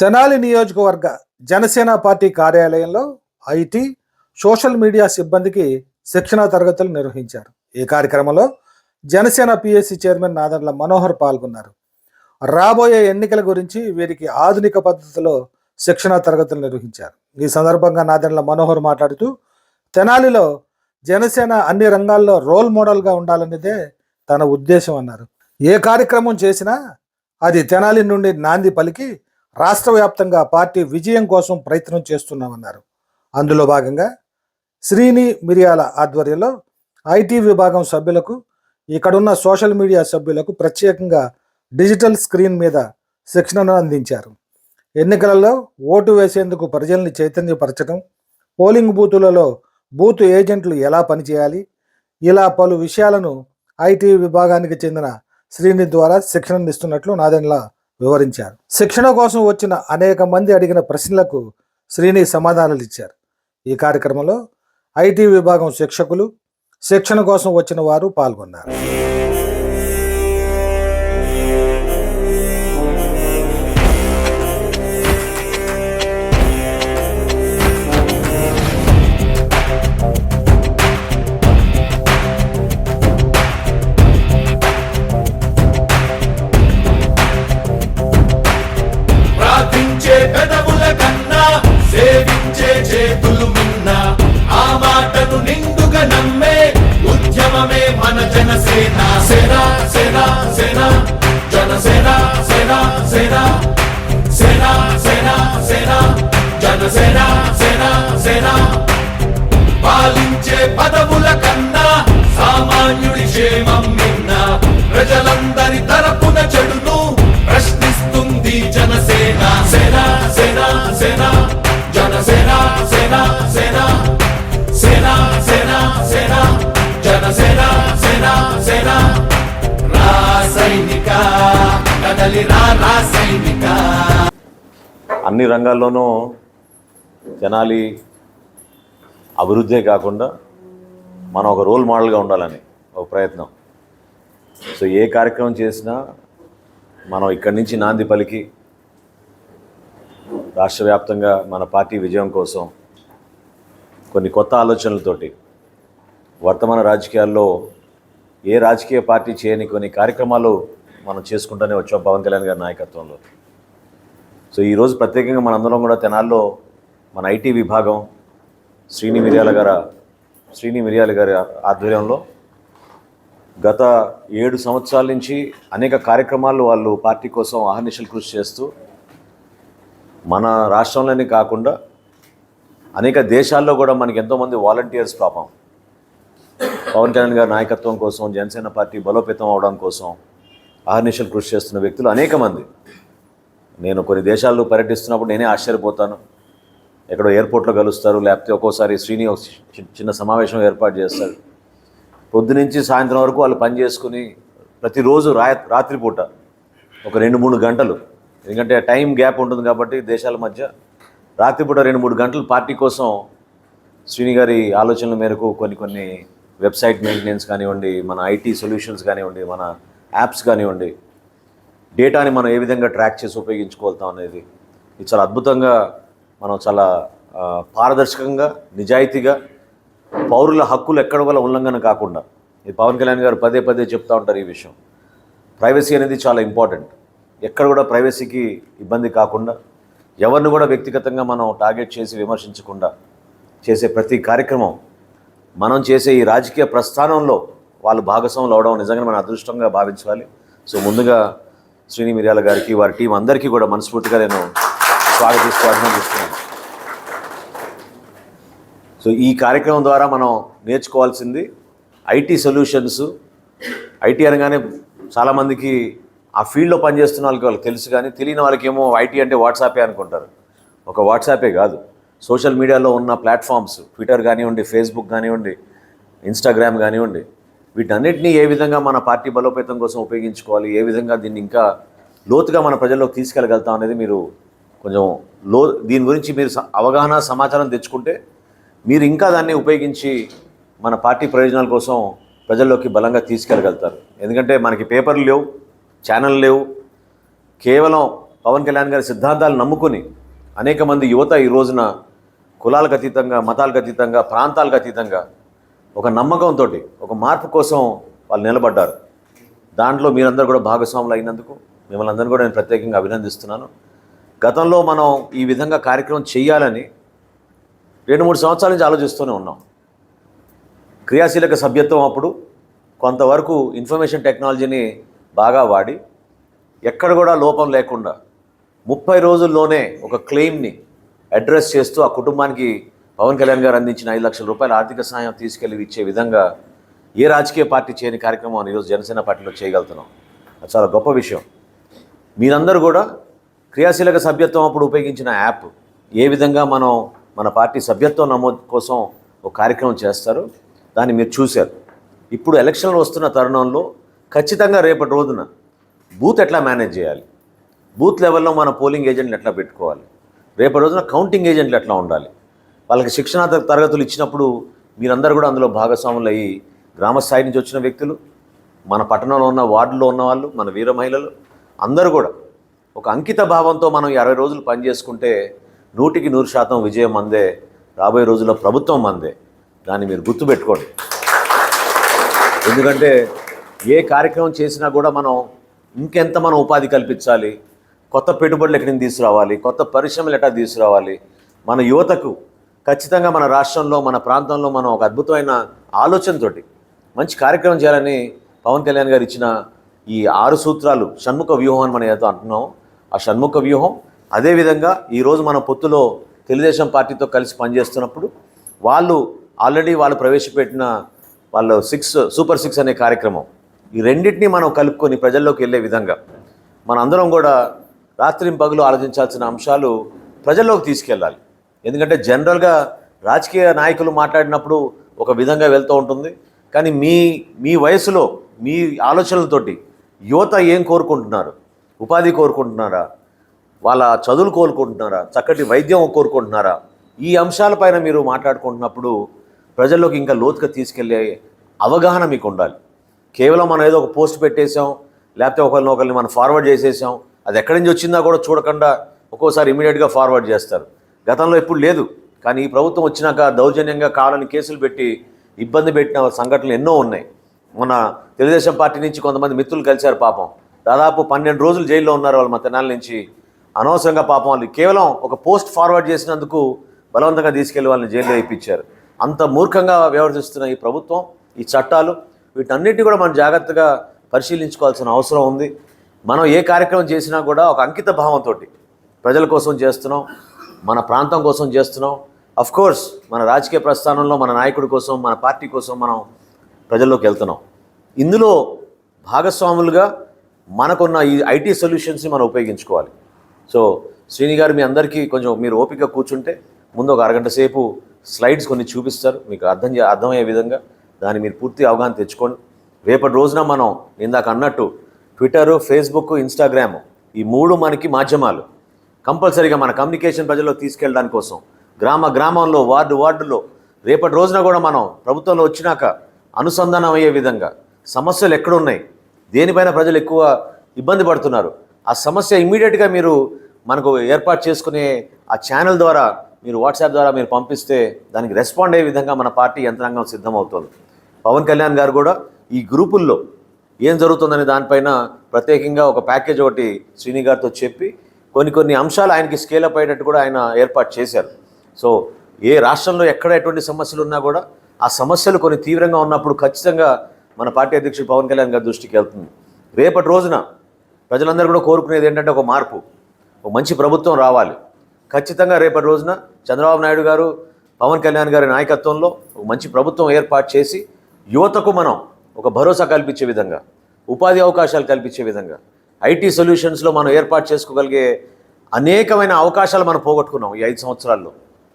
తెనాలి నియోజకవర్గ జనసేన పార్టీ కార్యాలయంలో IT social media సిబ్బందికి శిక్షణా తరగతులు నిర్వహించారు. ఈ కార్యక్రమంలో జనసేన పిఎస్సి చైర్మన్ నాదర్ల మనోహర్ పాల్గొన్నారు. రాబోయే ఎన్నికల గురించి వీరికి ఆధునిక పద్ధతిలో శిక్షణా తరగతులు నిర్వహించారు. ఈ సందర్భంగా నాదెండ్ల మనోహర్ మాట్లాడుతూ తెనాలిలో జనసేన అన్ని రంగాల్లో రోల్ మోడల్గా ఉండాలనేదే తన ఉద్దేశం అన్నారు. ఏ కార్యక్రమం చేసినా అది తెనాలి నుండి నాంది పలికి రాష్ట్ర వ్యాప్తంగా పార్టీ విజయం కోసం ప్రయత్నం చేస్తున్నామన్నారు. అందులో భాగంగా శ్రీని మిరియాల ఆధ్వర్యంలో ఐటీ విభాగం సభ్యులకు ఇక్కడున్న సోషల్ మీడియా సభ్యులకు ప్రత్యేకంగా డిజిటల్ స్క్రీన్ మీద శిక్షణను అందించారు. ఎన్నికలలో ఓటు వేసేందుకు ప్రజల్ని చైతన్యపరచడం పోలింగ్ బూతులలో బూత్ ఏజెంట్లు ఎలా పనిచేయాలి ఇలా పలు విషయాలను ఐటీ విభాగానికి చెందిన శ్రీని ద్వారా శిక్షణ ఇస్తున్నట్లు నాదెన్ల వివరించారు. శిక్షణ కోసం వచ్చిన అనేక మంది అడిగిన ప్రశ్నలకు శ్రీని సమాధానాలు ఇచ్చారు ఈ కార్యక్రమంలో ఐటీ విభాగం శిక్షకులు శిక్షణ కోసం వచ్చిన వారు పాల్గొన్నారు. నమ్మే ఉద్యమమే మన జనసేన. సేన సేన సేన జనసేన సేన సేన సేన సేన సేన జనసేన సేన సేన. పాలించే పదవుల కన్నా అన్ని రంగాల్లోనూ జనాలి అభివృద్ధే కాకుండా మనం ఒక రోల్ మోడల్గా ఉండాలని ఒక ప్రయత్నం. సో ఏ కార్యక్రమం చేసినా మనం ఇక్కడి నుంచి నాంది పలికి రాష్ట్ర వ్యాప్తంగా మన పార్టీ విజయం కోసం కొన్ని కొత్త ఆలోచనలతోటి వర్తమాన రాజకీయాల్లో ఏ రాజకీయ పార్టీ చేయని కొన్ని కార్యక్రమాలు మనం చేసుకుంటూనే వచ్చాం పవన్ కళ్యాణ్ గారి నాయకత్వంలో. సో ఈరోజు ప్రత్యేకంగా మనందరం కూడా తెనాల్లో మన ఐటీ విభాగం శ్రీని మిర్యాల గారి శ్రీని మిర్యాల గారి ఆధ్వర్యంలో గత ఏడు సంవత్సరాల నుంచి అనేక కార్యక్రమాలు వాళ్ళు పార్టీ కోసం అహర్నిశలు కృషి చేస్తూ మన రాష్ట్రంలోనే కాకుండా అనేక దేశాల్లో కూడా మనకి ఎంతోమంది వాలంటీర్స్ పాపం. పవన్ కళ్యాణ్ గారి నాయకత్వం కోసం జనసేన పార్టీ బలోపేతం అవడం కోసం అహర్నిశలు కృషి చేస్తున్న వ్యక్తులు అనేక మంది. నేను కొన్ని దేశాల్లో పర్యటిస్తున్నప్పుడు నేనే ఆశ్చర్యపోతాను. ఎక్కడో ఎయిర్పోర్ట్లో కలుస్తారు లేకపోతే ఒక్కోసారి శ్రీని ఒక చి- చిన్న సమావేశం ఏర్పాటు చేస్తారు. పొద్దునుంచి సాయంత్రం వరకు వాళ్ళు పని చేసుకుని ప్రతిరోజు రా రాత్రిపూట ఒక రెండు మూడు గంటలు. ఎందుకంటే టైం గ్యాప్ ఉంటుంది కాబట్టి దేశాల మధ్య రాత్రిపూట రెండు మూడు గంటలు పార్టీ కోసం శ్రీని గారి ఆలోచనల మేరకు కొన్ని కొన్ని వెబ్సైట్ మెయింటెనెన్స్ కానివ్వండి మన ఐటీ సొల్యూషన్స్ కానివ్వండి మన యాప్స్ కానివ్వండి డేటాని మనం ఏ విధంగా ట్రాక్ చేసి ఉపయోగించుకోగలుగుతాం అనేది ఇది చాలా అద్భుతంగా మనం చాలా పారదర్శకంగా నిజాయితీగా పౌరుల హక్కులు ఎక్కడ వల్ల ఉల్లంఘన కాకుండా ఇది పవన్ కళ్యాణ్ గారు పదే పదే చెప్తా ఉంటారు ఈ విషయం. ప్రైవసీ అనేది చాలా ఇంపార్టెంట్. ఎక్కడ కూడా ప్రైవసీకి ఇబ్బంది కాకుండా ఎవరిని కూడా వ్యక్తిగతంగా మనం టార్గెట్ చేసి విమర్శించకుండా చేసే ప్రతి కార్యక్రమం మనం చేసే ఈ రాజకీయ ప్రస్థానంలో వాళ్ళు భాగస్వాములు అవడం నిజంగా మనం అదృష్టంగా భావించాలి. సో ముందుగా శ్రీని మిర్యాల గారికి వారి టీం అందరికీ కూడా మనస్ఫూర్తిగా నేను స్వాగతిస్తూ అభినందిస్తున్నాను. సో ఈ కార్యక్రమం ద్వారా మనం నేర్చుకోవాల్సింది ఐటీ సొల్యూషన్స్. ఐటీ అనగానే చాలామందికి ఆ ఫీల్డ్లో పనిచేస్తున్న వాళ్ళకి వాళ్ళకి తెలుసు కానీ తెలియని వాళ్ళకేమో ఐటీ అంటే వాట్సాపే అనుకుంటారు. ఒక వాట్సాపే కాదు. సోషల్ మీడియాలో ఉన్న ప్లాట్ఫామ్స్ ట్విట్టర్ కానివ్వండి ఫేస్బుక్ కానివ్వండి ఇన్స్టాగ్రామ్ కానివ్వండి వీటన్నిటినీ ఏ విధంగా మన పార్టీ బలోపేతం కోసం ఉపయోగించుకోవాలి? ఏ విధంగా దీన్ని ఇంకా లోతుగా మన ప్రజల్లోకి తీసుకెళ్ళగలుగుతాం అనేది మీరు కొంచెం లో దీని గురించి మీరు స- అవగాహన సమాచారం తెచ్చుకుంటే మీరు ఇంకా దాన్ని ఉపయోగించి మన పార్టీ ప్రయోజనాల కోసం ప్రజల్లోకి బలంగా తీసుకెళ్ళగలుగుతారు. ఎందుకంటే మనకి పేపర్లు లేవు ఛానల్ లేవు. కేవలం పవన్ కళ్యాణ్ గారి సిద్ధాంతాలు నమ్ముకుని అనేక మంది యువత ఈ రోజున కులాలకు అతీతంగా మతాలకు అతీతంగా ప్రాంతాలకు అతీతంగా ఒక నమ్మకంతో ఒక మార్పు కోసం వాళ్ళు నిలబడ్డారు. దాంట్లో మీరందరూ కూడా భాగస్వాములు అయినందుకు మిమ్మల్ని అందరినీ కూడా నేను ప్రత్యేకంగా అభినందిస్తున్నాను. గతంలో మనం ఈ విధంగా కార్యక్రమం చేయాలని రెండు మూడు సంవత్సరాల నుంచి ఆలోచిస్తూనే ఉన్నాం. క్రియాశీలక సభ్యత్వం అప్పుడు కొంతవరకు ఇన్ఫర్మేషన్ టెక్నాలజీని బాగా వాడి ఎక్కడ కూడా లోపం లేకుండా ముప్పై రోజుల్లోనే ఒక క్లెయిమ్ని అడ్రస్ చేస్తూ ఆ కుటుంబానికి పవన్ కళ్యాణ్ గారు అందించిన ఐదు లక్షల రూపాయల ఆర్థిక సాయం తీసుకెళ్ళి ఇచ్చే విధంగా ఏ రాజకీయ పార్టీ చేయని కార్యక్రమం ఈరోజు జనసేన పార్టీలో చేయగలుగుతున్నాం. అది చాలా గొప్ప విషయం. మీరందరూ కూడా క్రియాశీలక సభ్యత్వం అప్పుడు ఉపయోగించిన యాప్ ఏ విధంగా మనం మన పార్టీ సభ్యత్వం నమోదు కోసం ఒక కార్యక్రమం చేస్తారు దాన్ని మీరు చూశారు. ఇప్పుడు ఎలక్షన్లు వస్తున్న తరుణంలో ఖచ్చితంగా రేపటి రోజున బూత్ ఎట్లా మేనేజ్ చేయాలి? బూత్ లెవెల్లో మన పోలింగ్ ఏజెంట్లు ఎట్లా పెట్టుకోవాలి? రేపటి రోజున కౌంటింగ్ ఏజెంట్లు ఎట్లా ఉండాలి? వాళ్ళకి శిక్షణ తరగతులు ఇచ్చినప్పుడు మీరందరూ కూడా అందులో భాగస్వాములు అయ్యి గ్రామ స్థాయి నుంచి వచ్చిన వ్యక్తులు మన పట్టణంలో ఉన్న వార్డులో ఉన్న వాళ్ళు మన వీర మహిళలు అందరూ కూడా ఒక అంకిత భావంతో మనం అరవై రోజులు పనిచేసుకుంటే నూటికి నూరు శాతం విజయం అందే రాబోయే రోజుల్లో ప్రభుత్వం అందే. దాన్ని మీరు గుర్తుపెట్టుకోండి. ఎందుకంటే ఏ కార్యక్రమం చేసినా కూడా మనం ఇంకెంత మనం ఉపాధి కల్పించాలి కొత్త పెట్టుబడులు ఎక్కడి తీసుకురావాలి కొత్త పరిశ్రమలు ఎట్లా తీసుకురావాలి మన యువతకు ఖచ్చితంగా మన రాష్ట్రంలో మన ప్రాంతంలో మనం ఒక అద్భుతమైన ఆలోచనతోటి మంచి కార్యక్రమం చేయాలని పవన్ కళ్యాణ్ గారు ఇచ్చిన ఈ ఆరు సూత్రాలు షణ్ముఖ వ్యూహం అని మనం ఏదో అంటున్నాం. ఆ షణ్ముఖ వ్యూహం అదేవిధంగా ఈరోజు మన పొత్తులో తెలుగుదేశం పార్టీతో కలిసి పనిచేస్తున్నప్పుడు వాళ్ళు ఆల్రెడీ వాళ్ళు ప్రవేశపెట్టిన వాళ్ళు సిక్స్ సూపర్ సిక్స్ అనే కార్యక్రమం ఈ రెండింటినీ మనం కలుపుకొని ప్రజల్లోకి వెళ్ళే విధంగా మనందరం కూడా రాత్రి పగులు ఆలోచించాల్సిన అంశాలు ప్రజల్లోకి తీసుకెళ్ళాలి. ఎందుకంటే జనరల్గా రాజకీయ నాయకులు మాట్లాడినప్పుడు ఒక విధంగా వెళ్తూ ఉంటుంది. కానీ మీ మీ వయసులో మీ ఆలోచనలతోటి యువత ఏం కోరుకుంటున్నారు? ఉపాధి కోరుకుంటున్నారా? వాళ్ళ చదువులు కోరుకుంటున్నారా? చక్కటి వైద్యం కోరుకుంటున్నారా? ఈ అంశాలపైన మీరు మాట్లాడుకుంటున్నప్పుడు ప్రజల్లోకి ఇంకా లోతుగా తీసుకెళ్ళే అవగాహన మీకు ఉండాలి. కేవలం మనం ఏదో ఒక పోస్ట్ పెట్టేసాం లేకపోతే ఒకరిని ఒకరిని మనం ఫార్వర్డ్ చేసేసాం అది ఎక్కడి నుంచి వచ్చిందా కూడా చూడకుండా ఒక్కోసారి ఇమీడియట్గా ఫార్వర్డ్ చేస్తారు. గతంలో ఎప్పుడు లేదు. కానీ ఈ ప్రభుత్వం వచ్చినాక దౌర్జన్యంగా కావాలని కేసులు పెట్టి ఇబ్బంది పెట్టిన సంఘటనలు ఎన్నో ఉన్నాయి. మన తెలుగుదేశం పార్టీ నుంచి కొంతమంది మిత్రులు కలిశారు పాపం. దాదాపు పన్నెండు రోజులు జైల్లో ఉన్నారు వాళ్ళు మా తెనాల నుంచి. అనవసరంగా పాపం వాళ్ళు. కేవలం ఒక పోస్ట్ ఫార్వర్డ్ చేసినందుకు బలవంతంగా తీసుకెళ్ళి వాళ్ళని జైల్లో ఇప్పించారు అంత మూర్ఖంగా వ్యవహరిస్తున్న ఈ ప్రభుత్వం ఈ చట్టాలు వీటన్నిటిని కూడా మనం జాగ్రత్తగా పరిశీలించుకోవాల్సిన అవసరం ఉంది. మనం ఏ కార్యక్రమం చేసినా కూడా ఒక అంకిత భావంతో ప్రజల కోసం చేస్తున్నాం. మన ప్రాంతం కోసం చేస్తున్నాం. అఫ్ కోర్స్ మన రాజకీయ ప్రస్థానంలో మన నాయకుడి కోసం మన పార్టీ కోసం మనం ప్రజల్లోకి వెళ్తున్నాం. ఇందులో భాగస్వాములుగా మనకున్న ఈ ఐటీ సొల్యూషన్స్ని మనం ఉపయోగించుకోవాలి. సో శ్రీని గారు మీ అందరికీ కొంచెం మీరు ఓపిక కూర్చుంటే ముందు ఒక అరగంట సేపు స్లైడ్స్ కొన్ని చూపిస్తారు. మీకు అర్థం చే అర్థమయ్యే విధంగా దాన్ని మీరు పూర్తి అవగాహన తెచ్చుకోండి. రేపటి రోజున మనం ఇందాక అన్నట్టు ట్విట్టరు ఫేస్బుక్ ఇన్స్టాగ్రామ్ ఈ మూడు మనకి మాధ్యమాలు. కంపల్సరీగా మన కమ్యూనికేషన్ ప్రజల్లో తీసుకెళ్ళడానికి కోసం గ్రామ గ్రామంలో వార్డు వార్డులో రేపటి రోజున కూడా మనం ప్రభుత్వంలో వచ్చినాక అనుసంధానం అయ్యే విధంగా సమస్యలు ఎక్కడున్నాయి దేనిపైన ప్రజలు ఎక్కువ ఇబ్బంది పడుతున్నారు ఆ సమస్య ఇమ్మీడియట్గా మీరు మనకు ఏర్పాటు చేసుకునే ఆ ఛానల్ ద్వారా మీరు వాట్సాప్ ద్వారా మీరు పంపిస్తే దానికి రెస్పాండ్ అయ్యే విధంగా మన పార్టీ యంత్రాంగం సిద్ధమవుతుంది. పవన్ కళ్యాణ్ గారు కూడా ఈ గ్రూపుల్లో ఏం జరుగుతుందనే దానిపైన ప్రత్యేకంగా ఒక ప్యాకేజ్ ఒకటి శ్రీని గారితో చెప్పి కొన్ని కొన్ని అంశాలు ఆయనకి స్కేల్ అప్ అయ్యేటట్టు కూడా ఆయన ఏర్పాటు చేశారు. సో ఏ రాష్ట్రంలో ఎక్కడ ఎటువంటి సమస్యలు ఉన్నా కూడా ఆ సమస్యలు కొన్ని తీవ్రంగా ఉన్నప్పుడు ఖచ్చితంగా మన పార్టీ అధ్యక్షుడు పవన్ కళ్యాణ్ గారి దృష్టికి వెళ్తుంది. రేపటి రోజున ప్రజలందరూ కూడా కోరుకునేది ఏంటంటే ఒక మార్పు ఒక మంచి ప్రభుత్వం రావాలి. ఖచ్చితంగా రేపటి రోజున చంద్రబాబు నాయుడు గారు పవన్ కళ్యాణ్ గారి నాయకత్వంలో ఒక మంచి ప్రభుత్వం ఏర్పాటు చేసి యువతకు మనం ఒక భరోసా కల్పించే విధంగా ఉపాధి అవకాశాలు కల్పించే విధంగా ఐటీ సొల్యూషన్స్లో మనం ఏర్పాటు చేసుకోగలిగే అనేకమైన అవకాశాలు మనం పోగొట్టుకున్నాం ఈ ఐదు సంవత్సరాల్లో.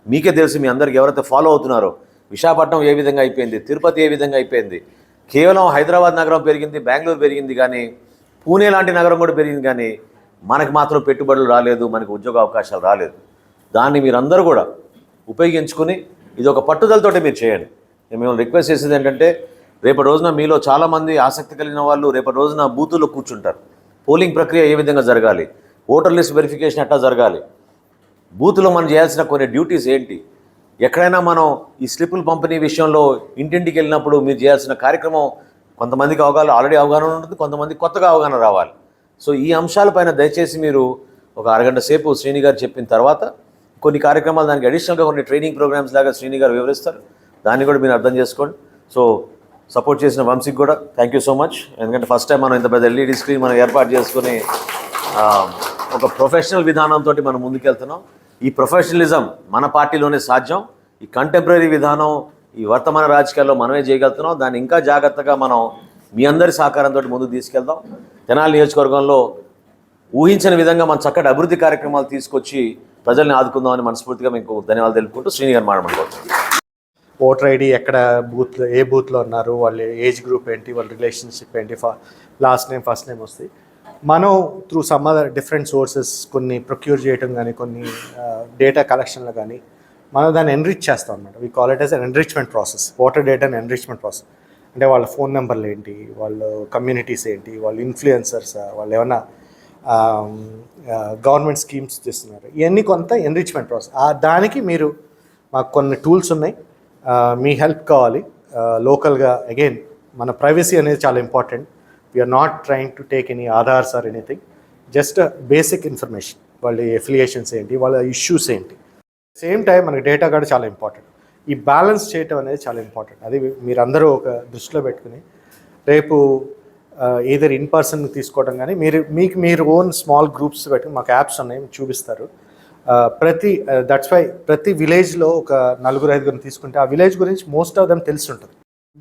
మీకే తెలుసు మీ అందరికి ఎవరైతే ఫాలో అవుతున్నారో విశాఖపట్నం ఏ విధంగా అయిపోయింది తిరుపతి ఏ విధంగా అయిపోయింది కేవలం హైదరాబాద్ నగరం పెరిగింది బెంగళూరు పెరిగింది కానీ పూణే లాంటి నగరం కూడా పెరిగింది కానీ మనకు మాత్రం పెట్టుబడులు రాలేదు మనకు ఉద్యోగ అవకాశాలు రాలేదు. దాన్ని మీరందరూ కూడా ఉపయోగించుకుని ఇది ఒక పట్టుదలతోటి మీరు చేయండి. నేను మిమ్మల్ని రిక్వెస్ట్ చేసేది ఏంటంటే రేపటి రోజున మీలో చాలామంది ఆసక్తి కలిగిన వాళ్ళు రేపటి రోజున బూతుల్లో కూర్చుంటారు. పోలింగ్ ప్రక్రియ ఏ విధంగా జరగాలి? ఓటర్ లిస్ట్ వెరిఫికేషన్ ఎట్లా జరగాలి? బూత్లో మనం చేయాల్సిన కొన్ని డ్యూటీస్ ఏంటి? ఎక్కడైనా మనం ఈ స్లిప్పులు పంపిణీ విషయంలో ఇంటింటికి వెళ్ళినప్పుడు మీరు చేయాల్సిన కార్యక్రమం కొంతమందికి అవగాహన ఆల్రెడీ అవగాహన ఉంటుంది కొంతమంది కొత్తగా అవగాహన రావాలి. సో ఈ అంశాలపైన దయచేసి మీరు ఒక అరగంట సేపు శ్రీని గారు చెప్పిన తర్వాత కొన్ని కార్యక్రమాలు దానికి అడిషనల్గా కొన్ని ట్రైనింగ్ ప్రోగ్రామ్స్ లాగా శ్రీని గారు వివరిస్తారు. దాన్ని కూడా మీరు అర్థం చేసుకోండి. సో సపోర్ట్ చేసిన వంశీకి కూడా థ్యాంక్ యూ సో మచ్ ఎందుకంటే ఫస్ట్ టైం మనం ఇంత పెద్ద ఎల్ఈడి స్క్రీన్ మనం ఏర్పాటు చేసుకుని ఒక ప్రొఫెషనల్ విధానంతో మనం ముందుకెళ్తున్నాం. ఈ ప్రొఫెషనలిజం మన పార్టీలోనే సాధ్యం. ఈ కంటెంపరీ విధానం ఈ వర్తమాన రాజకీయాల్లో మనమే చేయగలుగుతున్నాం. దాన్ని ఇంకా జాగ్రత్తగా మనం మీ అందరి సహకారంతో ముందుకు తీసుకెళ్దాం. తెనాలి నియోజకవర్గంలో ఊహించిన విధంగా మన చక్కటి అభివృద్ధి కార్యక్రమాలు తీసుకొచ్చి ప్రజల్ని ఆదుకుందామని మనస్ఫూర్తిగా మీకు ధన్యవాదాలు తెలుపుకుంటూ శ్రీనిగారు మాట్లాడుకుంటున్నాం. ఓటర్ ఐడి ఎక్కడ బూత్ ఏ బూత్లో ఉన్నారు వాళ్ళ ఏజ్ గ్రూప్ ఏంటి వాళ్ళ రిలేషన్షిప్ ఏంటి ఫా లాస్ట్ నేమ్ ఫస్ట్ నేమ్ వస్తాయి. మనం through some other different sources కొన్ని ప్రొక్యూర్ చేయటం కానీ కొన్ని డేటా కలెక్షన్లు కానీ మనం దాన్ని ఎన్రిచ్ చేస్తాం అనమాట we call it as an enrichment process voter and enrichment process అంటే వాళ్ళ ఫోన్ నెంబర్లు ఏంటి వాళ్ళ కమ్యూనిటీస్ ఏంటి వాళ్ళు ఇన్ఫ్లుయెన్సర్స్ వాళ్ళు ఏమైనా గవర్నమెంట్ స్కీమ్స్ చేస్తున్నారు. ఇవన్నీ కొంత ఎన్రిచ్మెంట్ ప్రాసెస్ దానికి మీరు మాకు కొన్ని టూల్స్ ఉన్నాయి. మీ హెల్ప్ కావాలి. లోకల్గా అగైన్ మన ప్రైవసీ అనేది చాలా important we're not trying to take any Aadhaars or anything just basic information వాళ్ళ ఎఫిలియేషన్స్ ఏంటి వాళ్ళ ఇష్యూస్ ఏంటి. సేమ్ టైం మనకి డేటా కూడా చాలా ఇంపార్టెంట్ ఈ బ్యాలెన్స్ చేయటం అనేది చాలా ఇంపార్టెంట్ అది మీరందరూ ఒక దృష్టిలో పెట్టుకుని రేపు ఏదర్ ఇన్ పర్సన్ తీసుకోవడం కానీ మీరు మీకు మీరు ఓన్ స్మాల్ గ్రూప్స్ పెట్టుకుని మాకు యాప్స్ ఉన్నాయి చూపిస్తారు. ప్రతి దట్స్ వై ప్రతి విలేజ్లో ఒక నలుగురు ఐదుగురిని తీసుకుంటే ఆ విలేజ్ గురించి మోస్ట్ ఆఫ్ దెమ్ తెలిసి ఉంటుంది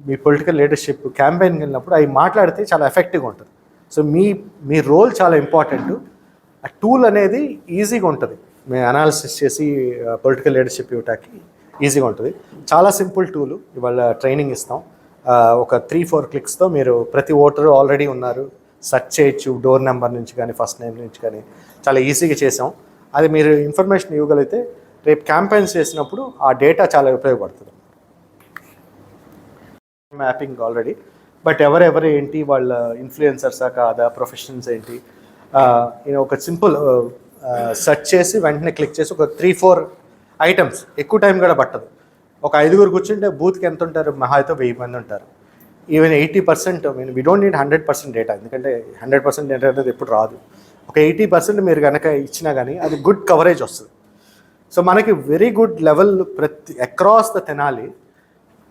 మీ పొలిటికల్ లీడర్షిప్ క్యాంపెయిన్ వెళ్ళినప్పుడు అవి మాట్లాడితే చాలా ఎఫెక్టివ్గా ఉంటుంది. సో మీ మీ రోల్ చాలా ఇంపార్టెంట్ ఆ టూల్ అనేది ఈజీగా ఉంటుంది. మేము అనాలిసిస్ చేసి పొలిటికల్ లీడర్షిప్ ఇవ్వటానికి ఈజీగా ఉంటుంది. చాలా సింపుల్ టూలు ఇవాళ ట్రైనింగ్ ఇస్తాం. ఒక త్రీ ఫోర్ క్లిక్స్తో మీరు ప్రతి ఓటరు ఆల్రెడీ ఉన్నారు. సెర్చ్ చేయొచ్చు. డోర్ నెంబర్ నుంచి కానీ ఫస్ట్ నేమ్ నుంచి కానీ. చాలా ఈజీగా చేసాం. అది మీరు ఇన్ఫర్మేషన్ ఇవ్వగలిగితే రేపు క్యాంపెయిన్స్ చేసినప్పుడు ఆ డేటా చాలా ఉపయోగపడుతుంది. మ్యాపింగ్ ఆల్రెడీ బట్ ఎవరెవరు ఏంటి వాళ్ళ ఇన్ఫ్లుయెన్సర్సా కాదా ప్రొఫెషన్స్ ఏంటి నేను ఒక సింపుల్ సెర్చ్ చేసి వెంటనే క్లిక్ చేసి ఒక త్రీ ఫోర్ ఐటమ్స్ ఎక్కువ టైం కూడా పట్టదు. ఒక ఐదుగురు కూర్చుంటే బూత్కి ఎంత ఉంటారు? మహా అయితే వెయ్యి మంది ఉంటారు. Even eighty percent mean we don't need hundred percent data ఎందుకంటే హండ్రెడ్ పర్సెంట్ డేటా అనేది ఎప్పుడు రాదు. ఒక ఎయిటీ పర్సెంట్ మీరు కనుక ఇచ్చినా కానీ అది గుడ్ కవరేజ్ వస్తుంది. సో మనకి వెరీ గుడ్ లెవెల్ ప్రతి అక్రాస్ ద తెనాలి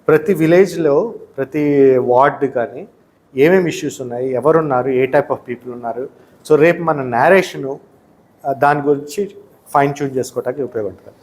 ప్రతి విలేజ్లో ప్రతి వార్డ్ కానీ ఏమేమి ఇష్యూస్ ఉన్నాయి ఎవరున్నారు ఏ టైప్ ఆఫ్ పీపుల్ ఉన్నారు. సో రేపు మన నేరేషను దాని గురించి ఫైన్ ట్యూన్ చేసుకోవడానికి ఉపయోగపడుతుంది.